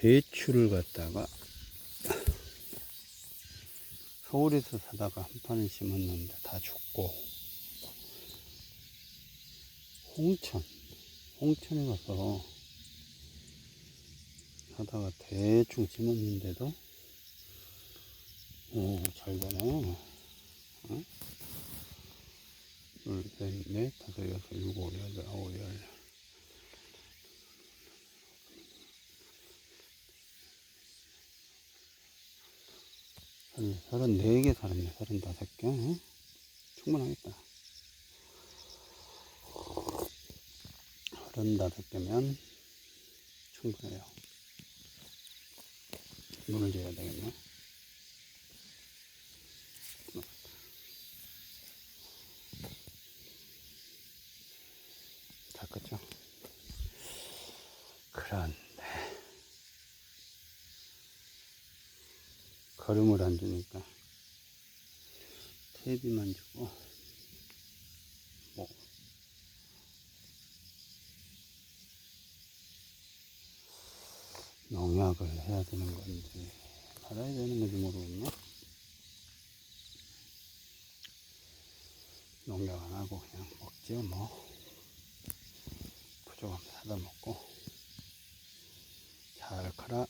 대추를 갖다가 서울에서 사다가 한 판을 심었는데 다 죽고 홍천 홍천에 가서 하다가 대충 심었는데도 오잘 어? 둘, 셋, 넷, 한 서른네 개 살았네, 서른다섯 개. 어? 충분하겠다. 서른다섯 개면 충분해요. 문을 줘야 되겠네. 다 컸죠? 그런 걸음을 안 주니까, 테이비만 주고, 뭐, 농약을 해야 되는 건지, 말아야 되는 건지 모르겠네. 농약 안 하고 그냥 먹지요, 뭐. 부족하면 사다 먹고 잘 커라